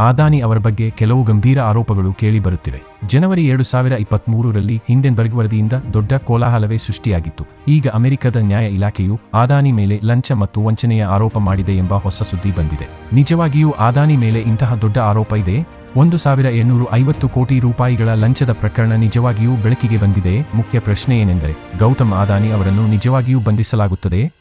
ಆದಾನಿ ಅವರ ಬಗ್ಗೆ ಕೆಲವು ಗಂಭೀರ ಆರೋಪಗಳು ಕೇಳಿಬರುತ್ತಿವೆ ಜನವರಿ ಎರಡು ಸಾವಿರ ಇಪ್ಪತ್ಮೂರರಲ್ಲಿ ಹಿಂಡೆನ್ಬರ್ಗ್ ವರದಿಯಿಂದ ದೊಡ್ಡ ಕೋಲಾಹಲವೇ ಸೃಷ್ಟಿಯಾಗಿತ್ತು. ಈಗ ಅಮೆರಿಕದ ನ್ಯಾಯ ಇಲಾಖೆಯು ಆದಾನಿ ಮೇಲೆ ಲಂಚ ಮತ್ತು ವಂಚನೆಯ ಆರೋಪ ಮಾಡಿದೆ ಎಂಬ ಹೊಸ ಸುದ್ದಿ ಬಂದಿದೆ. ನಿಜವಾಗಿಯೂ ಆದಾನಿ ಮೇಲೆ ಇಂತಹ ದೊಡ್ಡ ಆರೋಪ ಇದೆ? ಒಂದು ಸಾವಿರ ಎನ್ನೂರು ಐವತ್ತು ಕೋಟಿ ರೂಪಾಯಿಗಳ ಲಂಚದ ಪ್ರಕರಣ ನಿಜವಾಗಿಯೂ ಬೆಳಕಿಗೆ ಬಂದಿದೆ? ಮುಖ್ಯ ಪ್ರಶ್ನೆ ಏನೆಂದರೆ, ಗೌತಮ್ ಆದಾನಿ ಅವರನ್ನು ನಿಜವಾಗಿಯೂ ಬಂಧಿಸಲಾಗುತ್ತದೆ?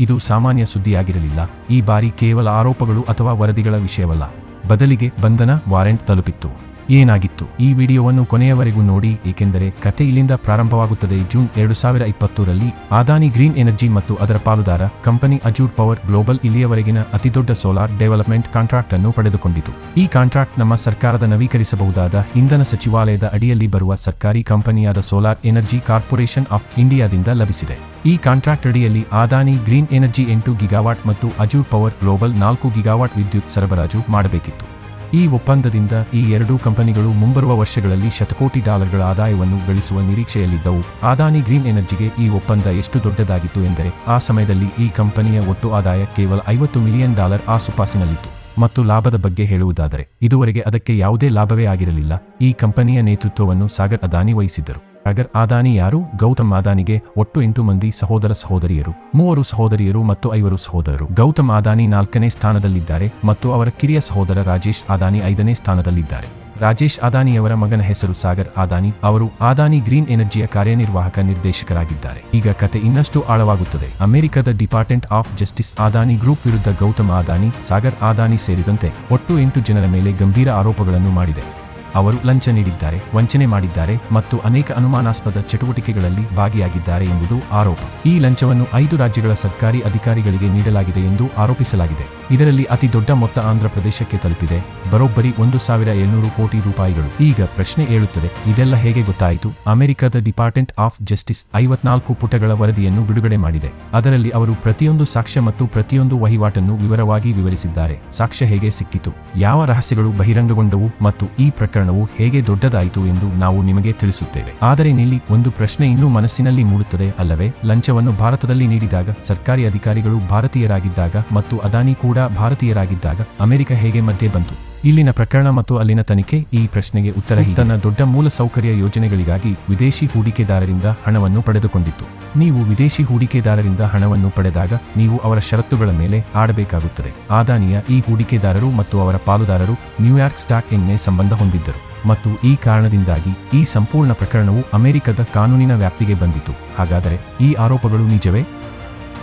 ಇದು ಸಾಮಾನ್ಯ ಸುದ್ದಿಯಾಗಿರಲಿಲ್ಲ. ಈ ಬಾರಿ ಕೇವಲ ಆರೋಪಗಳು ಅಥವಾ ವರದಿಗಳ ವಿಷಯವಲ್ಲ. ಬದಲಿಗೆ ಬಂಧನ ವಾರೆಂಟ್ ತಲುಪಿತ್ತು. ಏನಾಗಿತ್ತು? ಈ ವಿಡಿಯೋವನ್ನು ಕೊನೆಯವರೆಗೂ ನೋಡಿ, ಏಕೆಂದರೆ ಕತೆ ಇಲ್ಲಿಂದ ಪ್ರಾರಂಭವಾಗುತ್ತದೆ ಜೂನ್ ಎರಡು ಸಾವಿರ ಇಪ್ಪತ್ತೂರಲ್ಲಿ. ಆದಾನಿ ಗ್ರೀನ್ ಎನರ್ಜಿ ಮತ್ತು ಅದರ ಪಾಲುದಾರ ಕಂಪನಿ ಅಜೂರ್ ಪವರ್ ಗ್ಲೋಬಲ್ ಇಲ್ಲಿಯವರೆಗಿನ ಅತಿದೊಡ್ಡ ಸೋಲಾರ್ ಡೆವಲಪ್ಮೆಂಟ್ ಕಾಂಟ್ರಾಕ್ಟ್ ಅನ್ನು ಪಡೆದುಕೊಂಡಿತು. ಈ ಕಾಂಟ್ರಾಕ್ಟ್ ನಮ್ಮ ಸರ್ಕಾರದ ನವೀಕರಿಸಬಹುದಾದ ಇಂಧನ ಸಚಿವಾಲಯದ ಅಡಿಯಲ್ಲಿ ಬರುವ ಸರ್ಕಾರಿ ಕಂಪನಿಯಾದ ಸೋಲಾರ್ ಎನರ್ಜಿ ಕಾರ್ಪೊರೇಷನ್ ಆಫ್ ಇಂಡಿಯಾದಿಂದ ಲಭಿಸಿದೆ. ಈ ಕಾಂಟ್ರಾಕ್ಟ್ ಅಡಿಯಲ್ಲಿ ಆದಾನಿ ಗ್ರೀನ್ ಎನರ್ಜಿ ಎಂಟು ಗಿಗಾವಾಟ್ ಮತ್ತು ಅಜೂರ್ ಪವರ್ ಗ್ಲೋಬಲ್ ನಾಲ್ಕು ಗಿಗಾವಾಟ್ ವಿದ್ಯುತ್ ಸರಬರಾಜು ಮಾಡಬೇಕಿತ್ತು. ಈ ಒಪ್ಪಂದದಿಂದ ಈ ಎರಡೂ ಕಂಪನಿಗಳು ಮುಂಬರುವ ವರ್ಷಗಳಲ್ಲಿ ಶತಕೋಟಿ ಡಾಲರ್ಗಳ ಆದಾಯವನ್ನು ಗಳಿಸುವ ನಿರೀಕ್ಷೆಯಲ್ಲಿದ್ದವು. ಆದಾನಿ ಗ್ರೀನ್ ಎನರ್ಜಿಗೆ ಈ ಒಪ್ಪಂದ ಎಷ್ಟು ದೊಡ್ಡದಾಗಿತ್ತು ಎಂದರೆ, ಆ ಸಮಯದಲ್ಲಿ ಈ ಕಂಪನಿಯ ಒಟ್ಟು ಆದಾಯ ಕೇವಲ ಐವತ್ತು ಮಿಲಿಯನ್ ಡಾಲರ್ ಆಸುಪಾಸಿನಲ್ಲಿತ್ತು ಮತ್ತು ಲಾಭದ ಬಗ್ಗೆ ಹೇಳುವುದಾದರೆ, ಇದುವರೆಗೆ ಅದಕ್ಕೆ ಯಾವುದೇ ಲಾಭವೇ ಆಗಿರಲಿಲ್ಲ. ಈ ಕಂಪನಿಯ ನೇತೃತ್ವವನ್ನು ಸಾಗರ್ ಅದಾನಿ ವಹಿಸಿದ್ದರು. ಸಾಗರ್ ಆದಾನಿ ಯಾರು? ಗೌತಮ್ ಆದಾನಿಗೆ ಒಟ್ಟು ಎಂಟು ಮಂದಿ ಸಹೋದರ ಸಹೋದರಿಯರು. ಮೂವರು ಸಹೋದರಿಯರು ಮತ್ತು ಐವರು ಸಹೋದರರು. ಗೌತಮ್ ಆದಾನಿ ನಾಲ್ಕನೇ ಸ್ಥಾನದಲ್ಲಿದ್ದಾರೆ ಮತ್ತು ಅವರ ಕಿರಿಯ ಸಹೋದರ ರಾಜೇಶ್ ಆದಾನಿ ಐದನೇ ಸ್ಥಾನದಲ್ಲಿದ್ದಾರೆ. ರಾಜೇಶ್ ಆದಾನಿಯವರ ಮಗನ ಹೆಸರು ಸಾಗರ್ ಆದಾನಿ. ಅವರು ಆದಾನಿ ಗ್ರೀನ್ ಎನರ್ಜಿಯ ಕಾರ್ಯನಿರ್ವಾಹಕ ನಿರ್ದೇಶಕರಾಗಿದ್ದಾರೆ. ಈಗ ಕತೆ ಇನ್ನಷ್ಟು ಆಳವಾಗುತ್ತದೆ. ಅಮೆರಿಕದ department of justice Adani group ವಿರುದ್ಧ ಗೌತಮ್ ಆದಾನಿ, ಸಾಗರ್ ಆದಾನಿ ಸೇರಿದಂತೆ ಒಟ್ಟು ಎಂಟು ಜನರ ಮೇಲೆ ಗಂಭೀರ ಆರೋಪಗಳನ್ನು ಮಾಡಿದೆ. ಅವರು ಲಂಚ ನೀಡಿದ್ದಾರೆ, ವಂಚನೆ ಮಾಡಿದ್ದಾರೆ ಮತ್ತು ಅನೇಕ ಅನುಮಾನಾಸ್ಪದ ಚಟುವಟಿಕೆಗಳಲ್ಲಿ ಭಾಗಿಯಾಗಿದ್ದಾರೆ ಎಂಬುದು ಆರೋಪ. ಈ ಲಂಚವನ್ನು ಐದು ರಾಜ್ಯಗಳ ಸರ್ಕಾರಿ ಅಧಿಕಾರಿಗಳಿಗೆ ನೀಡಲಾಗಿದೆ ಎಂದು ಆರೋಪಿಸಲಾಗಿದೆ. ಇದರಲ್ಲಿ ಅತಿ ದೊಡ್ಡ ಮೊತ್ತ ಆಂಧ್ರ ಪ್ರದೇಶಕ್ಕೆ ತಲುಪಿದೆ. ಬರೋಬ್ಬರಿ ಒಂದು ಸಾವಿರ ಏಳ್ನೂರು ಕೋಟಿ ರೂಪಾಯಿಗಳು. ಈಗ ಪ್ರಶ್ನೆ ಏಳುತ್ತದೆ, ಇದೆಲ್ಲ ಹೇಗೆ ಗೊತ್ತಾಯಿತು? ಅಮೆರಿಕದ ಡಿಪಾರ್ಟ್ಮೆಂಟ್ ಆಫ್ ಜಸ್ಟಿಸ್ ಐವತ್ನಾಲ್ಕು ಪುಟಗಳ ವರದಿಯನ್ನು ಬಿಡುಗಡೆ ಮಾಡಿದೆ. ಅದರಲ್ಲಿ ಅವರು ಪ್ರತಿಯೊಂದು ಸಾಕ್ಷ್ಯ ಮತ್ತು ಪ್ರತಿಯೊಂದು ವಹಿವಾಟನ್ನು ವಿವರವಾಗಿ ವಿವರಿಸಿದ್ದಾರೆ. ಸಾಕ್ಷ್ಯ ಹೇಗೆ ಸಿಕ್ಕಿತು? ಯಾವ ರಹಸ್ಯಗಳು ಬಹಿರಂಗಗೊಂಡವು? ಮತ್ತು ಈ ಪ್ರಕರಣವು ಹೇಗೆ ದೊಡ್ಡದಾಯಿತು ಎಂದು ನಾವು ನಿಮಗೆ ತಿಳಿಸುತ್ತೇವೆ. ಆದರೆ ಇಲ್ಲಿ ಒಂದು ಪ್ರಶ್ನೆ ಇನ್ನೂ ಮನಸ್ಸಿನಲ್ಲಿ ಮೂಡುತ್ತದೆ ಅಲ್ಲವೇ? ಲಂಚವನ್ನು ಭಾರತದಲ್ಲಿ ನೀಡಿದಾಗ, ಸರ್ಕಾರಿ ಅಧಿಕಾರಿಗಳು ಭಾರತೀಯರಾಗಿದ್ದಾಗ ಮತ್ತು ಅದಾನಿ ಕೂಡ ಭಾರತೀಯರಾಗಿದ್ದಾಗ ಅಮೆರಿಕ ಹೇಗೆ ಮಧ್ಯೆ ಬಂತು? ಇಲ್ಲಿನ ಪ್ರಕರಣ ಮತ್ತು ಅಲ್ಲಿನ ತನಿಖೆ ಈ ಪ್ರಶ್ನೆಗೆ ಉತ್ತರ. ತನ್ನ ದೊಡ್ಡ ಮೂಲಸೌಕರ್ಯ ಯೋಜನೆಗಳಿಗಾಗಿ ವಿದೇಶಿ ಹೂಡಿಕೆದಾರರಿಂದ ಹಣವನ್ನು ಪಡೆದುಕೊಂಡಿತ್ತು ನೀವು ವಿದೇಶಿ ಹೂಡಿಕೆದಾರರಿಂದ ಹಣವನ್ನು ಪಡೆದಾಗ ನೀವು ಅವರ ಷರತ್ತುಗಳ ಮೇಲೆ ಆಡಬೇಕಾಗುತ್ತದೆ. ಆದಾನಿಯ ಈ ಹೂಡಿಕೆದಾರರು ಮತ್ತು ಅವರ ಪಾಲುದಾರರು ನ್ಯೂಯಾರ್ಕ್ ಸ್ಟಾಕ್ ಎನ್ನೆ ಸಂಬಂಧ ಹೊಂದಿದ್ದರು. ಮತ್ತು ಈ ಕಾರಣದಿಂದಾಗಿ ಈ ಸಂಪೂರ್ಣ ಪ್ರಕರಣವು ಅಮೆರಿಕದ ಕಾನೂನಿನ ವ್ಯಾಪ್ತಿಗೆ ಬಂದಿತು. ಹಾಗಾದರೆ ಈ ಆರೋಪಗಳು ನಿಜವೇ?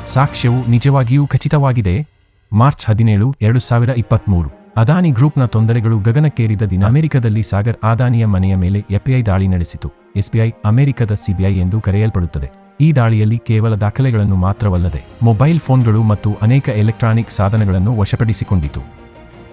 ಸಾಕ್ಷ್ಯವು ನಿಜವಾಗಿಯೂ ಖಚಿತವಾಗಿದೆ ಮಾರ್ಚ್ ಹದಿನೇಳು, ಎರಡು ಸಾವಿರ ಇಪ್ಪತ್ಮೂರು. ಅದಾನಿ ಗ್ರೂಪ್ನ ತೊಂದರೆಗಳು ಗಗನಕ್ಕೇರಿದ ದಿನ ಅಮೆರಿಕದಲ್ಲಿ ಸಾಗರ್ ಆದಾನಿಯ ಮನೆಯ ಮೇಲೆ ಎಫ್ಐ ದಾಳಿ ನಡೆಸಿತು. ಎಸ್ಬಿಐ ಅಮೆರಿಕದ ಸಿಬಿಐ ಎಂದು ಕರೆಯಲ್ಪಡುತ್ತದೆ. ಈ ದಾಳಿಯಲ್ಲಿ ಕೇವಲ ದಾಖಲೆಗಳನ್ನು ಮಾತ್ರವಲ್ಲದೆ ಮೊಬೈಲ್ ಫೋನ್ಗಳು ಮತ್ತು ಅನೇಕ ಎಲೆಕ್ಟ್ರಾನಿಕ್ ಸಾಧನಗಳನ್ನು ವಶಪಡಿಸಿಕೊಂಡಿತು.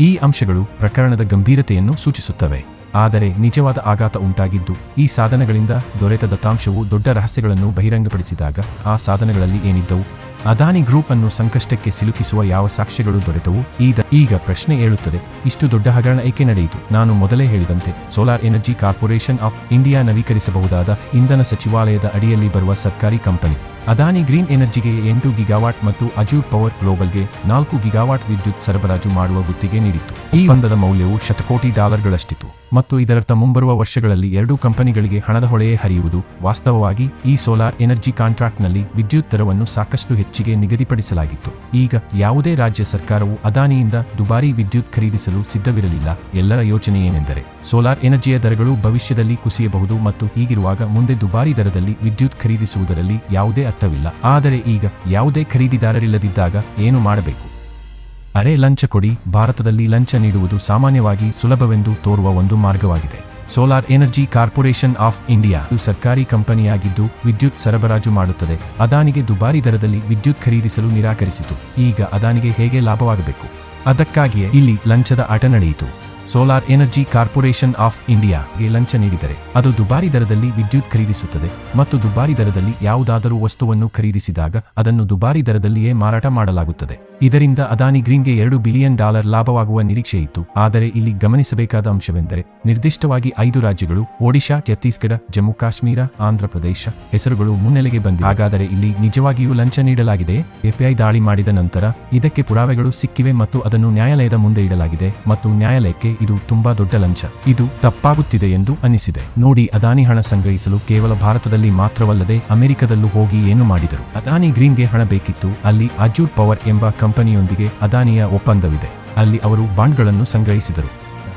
ಈ ಅಂಶಗಳು ಪ್ರಕರಣದ ಗಂಭೀರತೆಯನ್ನು ಸೂಚಿಸುತ್ತವೆ. ಆದರೆ ನಿಜವಾದ ಆಘಾತ ಉಂಟಾಗಿದ್ದು, ಈ ಸಾಧನಗಳಿಂದ ದೊರೆತ ದತ್ತಾಂಶವು ದೊಡ್ಡ ರಹಸ್ಯಗಳನ್ನು ಬಹಿರಂಗಪಡಿಸಿದಾಗ ಆ ಸಾಧನಗಳಲ್ಲಿ ಏನಿದ್ದವು? ಅದಾನಿ ಗ್ರೂಪ್ ಅನ್ನು ಸಂಕಷ್ಟಕ್ಕೆ ಸಿಲುಕಿಸುವ ಯಾವ ಸಾಕ್ಷ್ಯಗಳು ದೊರೆತವು ಈಗ ಈಗ ಪ್ರಶ್ನೆ ಏಳುತ್ತದೆ. ಇಷ್ಟು ದೊಡ್ಡ ಹಗರಣ ಏಕೆ ನಡೆಯಿತು? ನಾನು ಮೊದಲೇ ಹೇಳಿದಂತೆ, solar energy corporation of India ನವೀಕರಿಸಬಹುದಾದ ಇಂಧನ ಸಚಿವಾಲಯದ ಅಡಿಯಲ್ಲಿ ಬರುವ ಸರ್ಕಾರಿ ಕಂಪನಿ. ಅದಾನಿ ಗ್ರೀನ್ ಎನರ್ಜಿಗೆ ಎಂಟು ಗಿಗಾವಾಟ್ ಮತ್ತು ಅಜೂರ್ ಪವರ್ ಗ್ಲೋಬಲ್ಗೆ ನಾಲ್ಕು ಗಿಗಾವಾಟ್ ವಿದ್ಯುತ್ ಸರಬರಾಜು ಮಾಡುವ ಗುತ್ತಿಗೆ ನೀಡಿತ್ತು. ಈ ಒಪ್ಪಂದದ ಮೌಲ್ಯವು ಶತಕೋಟಿ ಡಾಲರ್ಗಳಷ್ಟಿತ್ತು ಮತ್ತು ಇದರರ್ಥ ಮುಂಬರುವ ವರ್ಷಗಳಲ್ಲಿ ಎರಡೂ ಕಂಪನಿಗಳಿಗೆ ಹಣದ ಹೊಳೆಯೇ ಹರಿಯುವುದು ವಾಸ್ತವವಾಗಿ ಈ ಸೋಲಾರ್ ಎನರ್ಜಿ ಕಾಂಟ್ರಾಕ್ಟ್ನಲ್ಲಿ ವಿದ್ಯುತ್ ದರವನ್ನು ಸಾಕಷ್ಟು ಹೆಚ್ಚಿಗೆ ನಿಗದಿಪಡಿಸಲಾಗಿತ್ತು. ಈಗ ಯಾವುದೇ ರಾಜ್ಯ ಸರ್ಕಾರವು ಅದಾನಿಯಿಂದ ದುಬಾರಿ ವಿದ್ಯುತ್ ಖರೀದಿಸಲು ಸಿದ್ಧವಿರಲಿಲ್ಲ. ಎಲ್ಲರ ಯೋಚನೆ ಏನೆಂದರೆ ಸೋಲಾರ್ ಎನರ್ಜಿಯ ದರಗಳು ಭವಿಷ್ಯದಲ್ಲಿ ಕುಸಿಯಬಹುದು ಮತ್ತು ಹೀಗಿರುವಾಗ ಮುಂದೆ ದುಬಾರಿ ದರದಲ್ಲಿ ವಿದ್ಯುತ್ ಖರೀದಿಸುವುದರಲ್ಲಿ ಯಾವುದೇ ಅರ್ಥವಿಲ್ಲ. ಆದರೆ ಈಗ ಯಾವುದೇ ಖರೀದಿದಾರರಿಲ್ಲದಿದ್ದಾಗ ಏನು ಮಾಡಬೇಕು? ಅರೆ ಲಂಚ ಕೊಡಿ. ಭಾರತದಲ್ಲಿ ಲಂಚ ನೀಡುವುದು ಸಾಮಾನ್ಯವಾಗಿ ಸುಲಭವೆಂದು ತೋರುವ ಒಂದು ಮಾರ್ಗವಾಗಿದೆ. Solar energy corporation of India ಇದು ಸರ್ಕಾರಿ ಕಂಪನಿಯಾಗಿದ್ದು ವಿದ್ಯುತ್ ಸರಬರಾಜು ಮಾಡುತ್ತದೆ. ಅದಾನಿಗೆ ದುಬಾರಿ ದರದಲ್ಲಿ ವಿದ್ಯುತ್ ಖರೀದಿಸಲು ನಿರಾಕರಿಸಿತು. ಈಗ ಅದಾನಿಗೆ ಹೇಗೆ ಲಾಭವಾಗಬೇಕು? ಅದಕ್ಕಾಗಿಯೇ ಇಲ್ಲಿ ಲಂಚದ ಆಟ ನಡೆಯಿತು. ಸೋಲಾರ್ ಎನರ್ಜಿ ಕಾರ್ಪೊರೇಷನ್ ಆಫ್ ಇಂಡಿಯಾಗೆ ಲಂಚ ನೀಡಿದರೆ, ಅದು ದುಬಾರಿ ದರದಲ್ಲಿ ವಿದ್ಯುತ್ ಖರೀದಿಸುತ್ತದೆ ಮತ್ತು ದುಬಾರಿ ದರದಲ್ಲಿ ಯಾವುದಾದರೂ ವಸ್ತುವನ್ನು ಖರೀದಿಸಿದಾಗ ಅದನ್ನು ದುಬಾರಿ ದರದಲ್ಲಿಯೇ ಮಾರಾಟ ಮಾಡಲಾಗುತ್ತದೆ. ಇದರಿಂದ ಅದಾನಿ ಗ್ರೀನ್ಗೆ ಎರಡು ಬಿಲಿಯನ್ ಡಾಲರ್ ಲಾಭವಾಗುವ ನಿರೀಕ್ಷೆ ಇತ್ತು. ಆದರೆ ಇಲ್ಲಿ ಗಮನಿಸಬೇಕಾದ ಅಂಶವೆಂದರೆ, ನಿರ್ದಿಷ್ಟವಾಗಿ ಐದು ರಾಜ್ಯಗಳು, ಒಡಿಶಾ, ಛತ್ತೀಸ್ಗಢ, ಜಮ್ಮು ಕಾಶ್ಮೀರ ಆಂಧ್ರಪ್ರದೇಶ ಹೆಸರುಗಳು ಮುನ್ನೆಲೆಗೆ ಬಂದಿವೆ. ಹಾಗಾದರೆ ಇಲ್ಲಿ ನಿಜವಾಗಿಯೂ ಲಂಚ ನೀಡಲಾಗಿದೆ? ಎಫ್ಐ ದಾಳಿ ಮಾಡಿದ ನಂತರ ಇದಕ್ಕೆ ಪುರಾವೆಗಳು ಸಿಕ್ಕಿವೆ ಮತ್ತು ಅದನ್ನು ನ್ಯಾಯಾಲಯದ ಮುಂದೆ ಇಡಲಾಗಿದೆ ಮತ್ತು ನ್ಯಾಯಾಲಯಕ್ಕೆ ಇದು ತುಂಬಾ ದೊಡ್ಡ ಲಂಚ. ಇದು ತಪ್ಪಾಗುತ್ತಿದೆ ಎಂದು ಅನಿಸಿದೆ ನೋಡಿ, ಅದಾನಿ ಹಣ ಸಂಗ್ರಹಿಸಲು ಕೇವಲ ಭಾರತದಲ್ಲಿ ಮಾತ್ರವಲ್ಲದೆ ಅಮೆರಿಕದಲ್ಲೂ ಹೋಗಿ ಏನು ಮಾಡಿದರು? ಅದಾನಿ ಗ್ರೀನ್ಗೆ ಹಣ ಬೇಕಿತ್ತು. ಅಲ್ಲಿ ಅಜೂರ್ ಪವರ್ ಎಂಬ ಕಂಪನಿಯೊಂದಿಗೆ ಅದಾನಿಯ ಒಪ್ಪಂದವಿದೆ. ಅಲ್ಲಿ ಅವರು ಬಾಂಡ್ಗಳನ್ನು ಸಂಗ್ರಹಿಸಿದರು.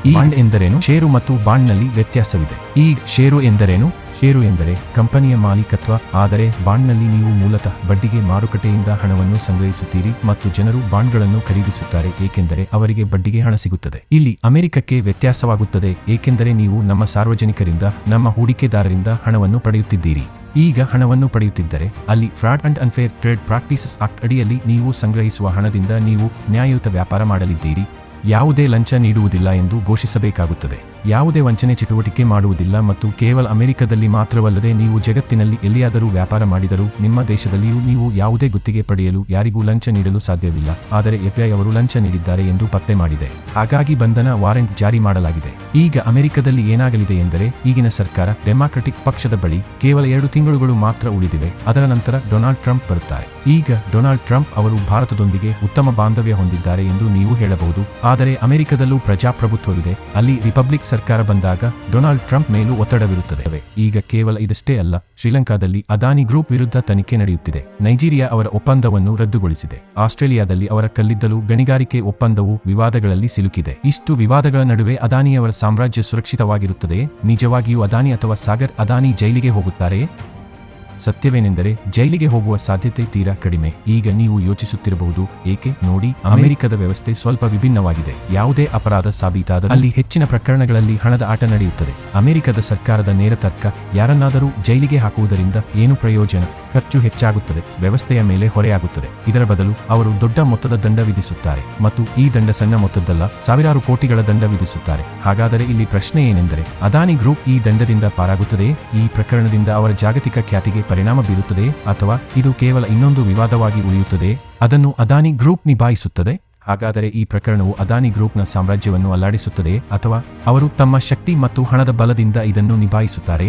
ಈ ಬಾಂಡ್ ಎಂದರೇನು? ಷೇರು ಮತ್ತು ಬಾಂಡ್ನಲ್ಲಿ ವ್ಯತ್ಯಾಸವಿದೆ. ಈ ಷೇರು ಎಂದರೇನು? ಷೇರು ಎಂದರೆ ಕಂಪನಿಯ ಮಾಲೀಕತ್ವ, ಆದರೆ ಬಾಂಡ್ನಲ್ಲಿ ನೀವು ಮೂಲತಃ ಬಡ್ಡಿಗೆ ಮಾರುಕಟ್ಟೆಯಿಂದ ಹಣವನ್ನು ಸಂಗ್ರಹಿಸುತ್ತೀರಿ ಮತ್ತು ಜನರು ಬಾಂಡ್ಗಳನ್ನು ಖರೀದಿಸುತ್ತಾರೆ, ಏಕೆಂದರೆ ಅವರಿಗೆ ಬಡ್ಡಿಗೆ ಹಣ ಸಿಗುತ್ತದೆ. ಇಲ್ಲಿ ಅಮೆರಿಕಕ್ಕೆ ವ್ಯತ್ಯಾಸವಾಗುತ್ತದೆ, ಏಕೆಂದರೆ ನೀವು ನಮ್ಮ ಸಾರ್ವಜನಿಕರಿಂದ, ನಮ್ಮ ಹೂಡಿಕೆದಾರರಿಂದ ಹಣವನ್ನು ಪಡೆಯುತ್ತಿದ್ದೀರಿ. ಈಗ ಹಣವನ್ನು ಪಡೆಯುತ್ತಿದ್ದರೆ, ಅಲ್ಲಿ fraud and unfair trade practices act ಅಡಿಯಲ್ಲಿ ನೀವು ಸಂಗ್ರಹಿಸುವ ಹಣದಿಂದ ನೀವು ನ್ಯಾಯಯುತ ವ್ಯಾಪಾರ ಮಾಡಲಿದ್ದೀರಿ. ಯಾವುದೇ ಲಂಚ ನೀಡುವುದಿಲ್ಲ ಎಂದು ಘೋಷಿಸಬೇಕಾಗುತ್ತದೆ. ಯಾವುದೇ ವಂಚನೆ ಚಟುವಟಿಕೆ ಮಾಡುವುದಿಲ್ಲ ಮತ್ತು ಕೇವಲ ಅಮೆರಿಕದಲ್ಲಿ ಮಾತ್ರವಲ್ಲದೆ ನೀವು ಜಗತ್ತಿನಲ್ಲಿ ಎಲ್ಲಿಯಾದರೂ ವ್ಯಾಪಾರ ಮಾಡಿದರೂ ನಿಮ್ಮ ದೇಶದಲ್ಲಿಯೂ ನೀವು ಯಾವುದೇ ಗುತ್ತಿಗೆ ಪಡೆಯಲು ಯಾರಿಗೂ ಲಂಚ ನೀಡಲು ಸಾಧ್ಯವಿಲ್ಲ. ಆದರೆ ಎಫ್ಐ ಅವರು ಲಂಚ ನೀಡಿದ್ದಾರೆ ಎಂದು ಪತ್ತೆ ಮಾಡಿದೆ. ಹಾಗಾಗಿ ಬಂಧನ ವಾರೆಂಟ್ ಜಾರಿ ಮಾಡಲಾಗಿದೆ. ಈಗ ಅಮೆರಿಕದಲ್ಲಿ ಏನಾಗಲಿದೆ ಎಂದರೆ ಈಗಿನ ಸರ್ಕಾರ ಡೆಮಾಕ್ರೆಟಿಕ್ ಪಕ್ಷದ ಬಳಿ ಕೇವಲ ಎರಡು ತಿಂಗಳುಗಳು ಮಾತ್ರ ಉಳಿದಿವೆ. ಅದರ ನಂತರ ಡೊನಾಲ್ಡ್ ಟ್ರಂಪ್ ಬರುತ್ತಾರೆ. ಈಗ ಡೊನಾಲ್ಡ್ ಟ್ರಂಪ್ ಅವರು ಭಾರತದೊಂದಿಗೆ ಉತ್ತಮ ಬಾಂಧವ್ಯ ಹೊಂದಿದ್ದಾರೆ ಎಂದು ನೀವು ಹೇಳಬಹುದು. ಆದರೆ ಅಮೆರಿಕದಲ್ಲೂ ಪ್ರಜಾಪ್ರಭುತ್ವವಿದೆ. ಅಲ್ಲಿ ರಿಪಬ್ಲಿಕ್ ಸರ್ಕಾರ ಬಂದಾಗ ಡೊನಾಲ್ಡ್ ಟ್ರಂಪ್ ಮೇಲೂ ಒತ್ತಡವಿರುತ್ತದೆ. ಈಗ ಕೇವಲ ಇದಷ್ಟೇ ಅಲ್ಲ, ಶ್ರೀಲಂಕಾದಲ್ಲಿ ಅದಾನಿ ಗ್ರೂಪ್ ವಿರುದ್ಧ ತನಿಖೆ ನಡೆಯುತ್ತಿದೆ. ನೈಜೀರಿಯಾ ಅವರ ಒಪ್ಪಂದವನ್ನು ರದ್ದುಗೊಳಿಸಿದೆ. ಆಸ್ಟ್ರೇಲಿಯಾದಲ್ಲಿ ಅವರ ಕಲ್ಲಿದ್ದಲು, ಗಣಿಗಾರಿಕೆ ಒಪ್ಪಂದವು ವಿವಾದಗಳಲ್ಲಿ ಸಿಲುಕಿದೆ. ಇಷ್ಟು ವಿವಾದಗಳ ನಡುವೆ ಅದಾನಿಯವರ ಸಾಮ್ರಾಜ್ಯ ಸುರಕ್ಷಿತವಾಗಿರುತ್ತದೆ ನಿಜವಾಗಿಯೂ ಅದಾನಿ ಅಥವಾ ಸಾಗರ್ ಅದಾನಿ ಜೈಲಿಗೆ ಹೋಗುತ್ತಾರೆಯೇ ಸತ್ಯವೇನೆಂದರೆ ಜೈಲಿಗೆ ಹೋಗುವ ಸಾಧ್ಯತೆ ತೀರಾ ಕಡಿಮೆ. ಈಗ ನೀವು ಯೋಚಿಸುತ್ತಿರಬಹುದು, ಏಕೆ? ನೋಡಿ, ಅಮೆರಿಕದ ವ್ಯವಸ್ಥೆ ಸ್ವಲ್ಪ ವಿಭಿನ್ನವಾಗಿದೆ. ಯಾವುದೇ ಅಪರಾಧ ಸಾಬೀತಾದ ಅಲ್ಲಿ ಹೆಚ್ಚಿನ ಪ್ರಕರಣಗಳಲ್ಲಿ ಹಣದ ಆಟ ನಡೆಯುತ್ತದೆ. ಅಮೆರಿಕದ ಸರ್ಕಾರದ ನೇರ ತರ್ಕ, ಯಾರನ್ನಾದರೂ ಜೈಲಿಗೆ ಹಾಕುವುದರಿಂದ ಏನು ಪ್ರಯೋಜನ? ಖರ್ಚು ಹೆಚ್ಚಾಗುತ್ತದೆ, ವ್ಯವಸ್ಥೆಯ ಮೇಲೆ ಹೊರೆಯಾಗುತ್ತದೆ. ಇದರ ಬದಲು ಅವರು ದೊಡ್ಡ ಮೊತ್ತದ ದಂಡ ವಿಧಿಸುತ್ತಾರೆ ಮತ್ತು ಈ ದಂಡ ಸಣ್ಣ ಮೊತ್ತದ್ದಲ್ಲ, ಸಾವಿರಾರು ಕೋಟಿಗಳ ದಂಡ ವಿಧಿಸುತ್ತಾರೆ. ಹಾಗಾದರೆ ಇಲ್ಲಿ ಪ್ರಶ್ನೆ ಏನೆಂದರೆ, ಅದಾನಿ ಗ್ರೂಪ್ ಈ ದಂಡದಿಂದ ಪಾರಾಗುತ್ತದೆ ಈ ಪ್ರಕರಣದಿಂದ ಅವರ ಜಾಗತಿಕ ಖ್ಯಾತಿಗೆ ಪರಿಣಾಮ ಬೀರುತ್ತದೆ ಅಥವಾ ಇದು ಕೇವಲ ಇನ್ನೊಂದು ವಿವಾದವಾಗಿ ಉಳಿಯುತ್ತದೆ? ಅದನ್ನು ಅದಾನಿ ಗ್ರೂಪ್ ನಿಭಾಯಿಸುತ್ತದೆ? ಹಾಗಾದರೆ ಈ ಪ್ರಕರಣವು ಅದಾನಿ ಗ್ರೂಪ್ನ ಸಾಮ್ರಾಜ್ಯವನ್ನು ಅಲ್ಲಾಡಿಸುತ್ತದೆ ಅಥವಾ ಅವರು ತಮ್ಮ ಶಕ್ತಿ ಮತ್ತು ಹಣದ ಬಲದಿಂದ ಇದನ್ನು ನಿಭಾಯಿಸುತ್ತಾರೆ?